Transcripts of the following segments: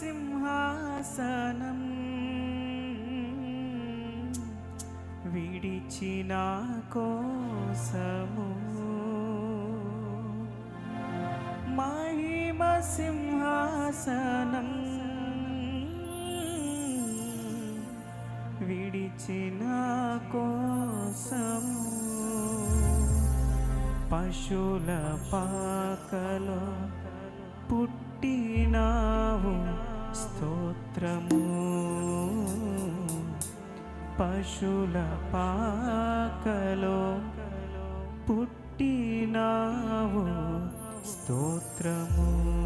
సింహాసనం విడిచిన కోసము. మహిమ సింహాసనం విడిచిన కోసము. పశుల పాకలో పుట్టినా పశుల పాకలో పుట్టినావు. స్తోత్రము.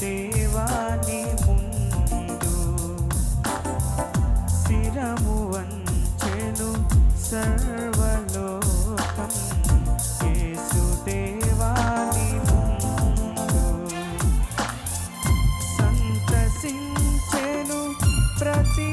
దేవాని ముందు శిరము వంచెను సర్వలోకం. యేసు దేవాని ముందు సంతసించెను ప్రతి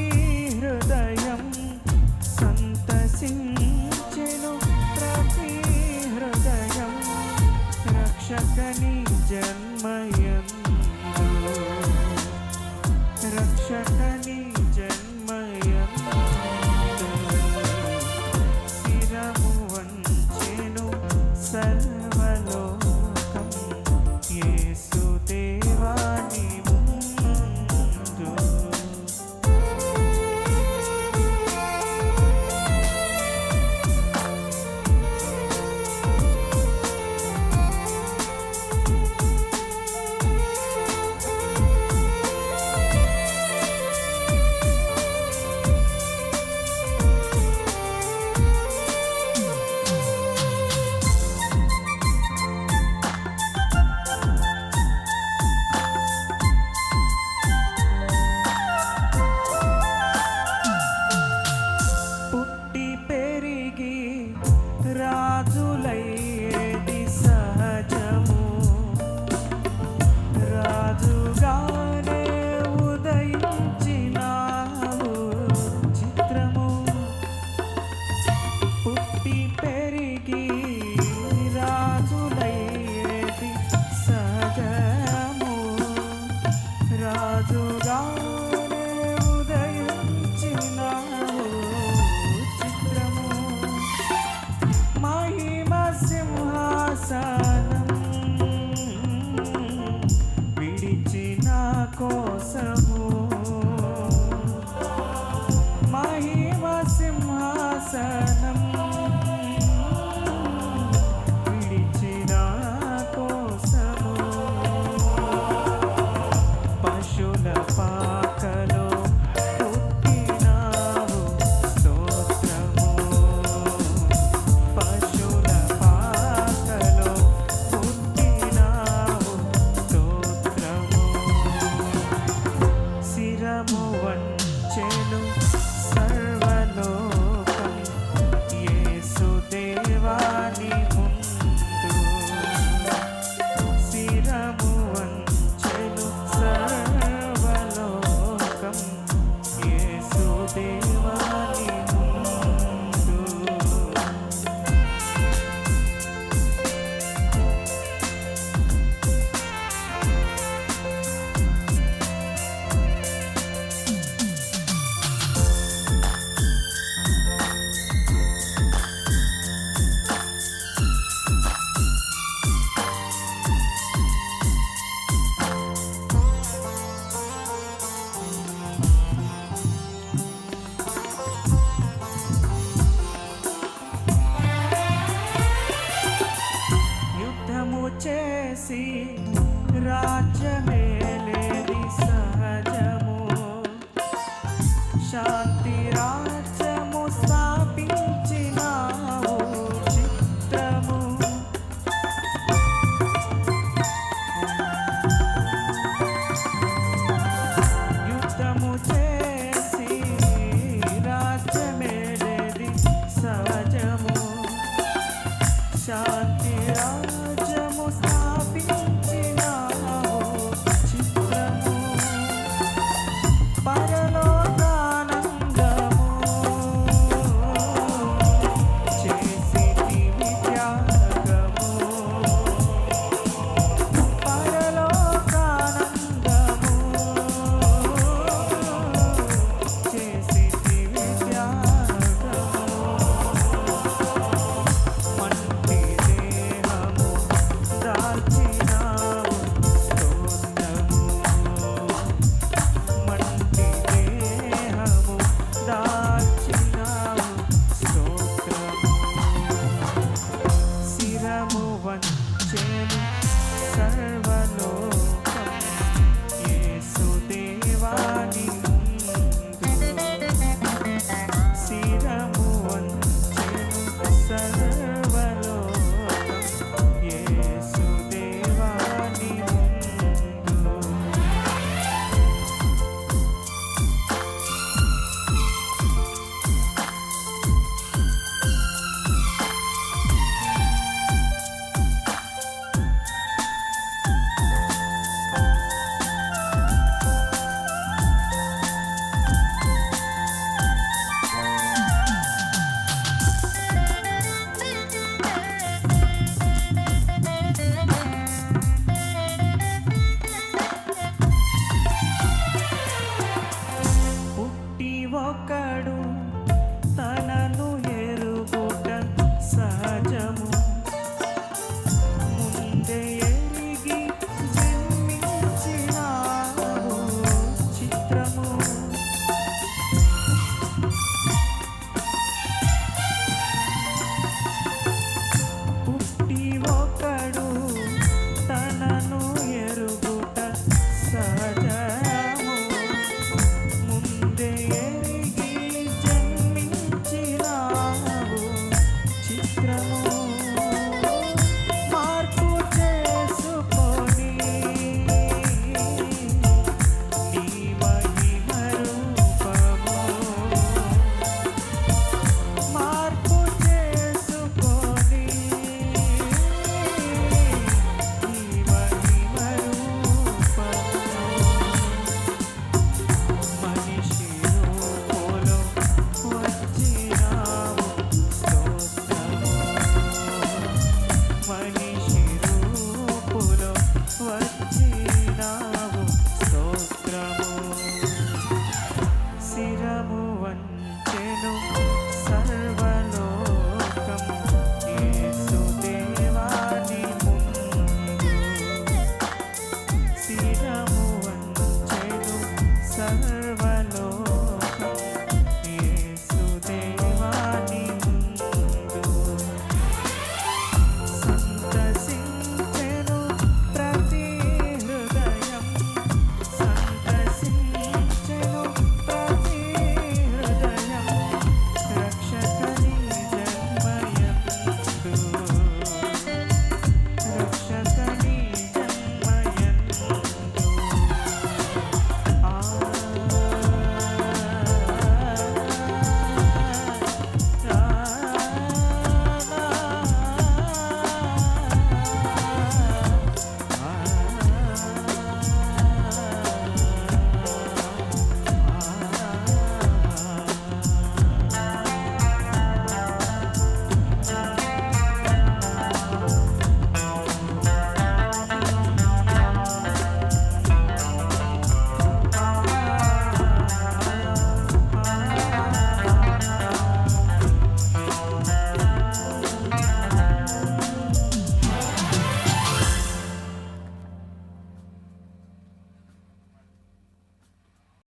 Gracias.